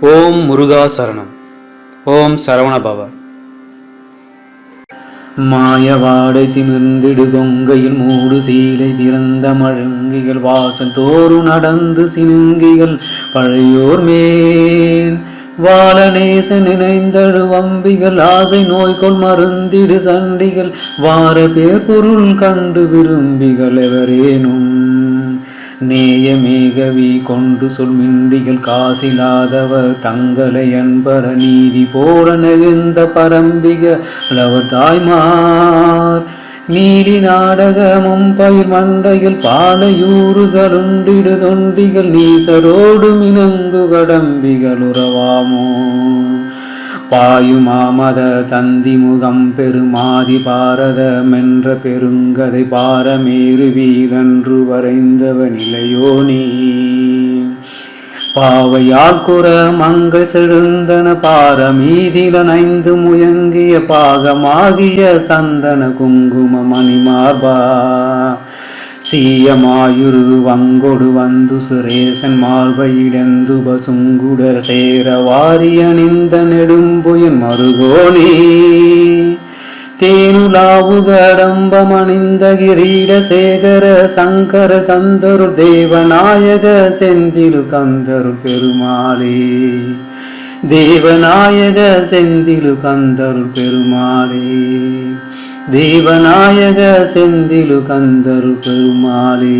ஓம் முருகா சரணம். ஓம் சரவணபவ. மாயவாடை திமிர்ந்திடு கொங்கையில் மூடு சீலை திறந்த மழுங்கிகள் வாசல் தோறு நடந்து சினுங்கிகள் பழையோர் மேல். வாழநேச நினைந்தழு வம்பிகள் ஆசை நோய்கொள் மருந்திடு சண்டிகள் வார பேர் பொருள் கண்டு விரும்பிகள் எவரேனும். நேயமேகவி கொண்டு சொல் மிண்டிகள் காசிலாதவர் தங்களை அன்பர நீதி போல நெழுந்த பரம்பிக லவர் தாய்மார். நீலி நாடகமும் பயிர் மண்டைகள் பாலையூறுகளுண்டிடு தொண்டிகள் நீசரோடும் இணங்கு கடம்பிகள் உறவாமோ. பாயுமாமத தந்தி முகம் பெருமாதி பாரதமென்ற பெருங்கதை பாரமேறு வீரன்று வரைந்தவ இளையோ நீ. பாவையால் மங்க செழுந்தன பாரமீதிலனைந்து முயங்கிய பாகமாகிய சந்தன குங்கும மணிமார்பா. சீயமாயுரு வங்கொடு வந்து சுரேசன் மார்பையிடந்து பசுங்குடர் சேர வாரியணிந்த நெடும்புயன் மருகோனே. தேனுலாவுகடம்பமணிந்த கிரீட சேகர சங்கர தந்தருள் தேவநாயக செந்திலு கந்தரு பெருமாளே. தேவநாயக செந்திலு கந்தரு பெருமாளே. தேவநாயக செந்திலு கந்தருள் பெருமாளே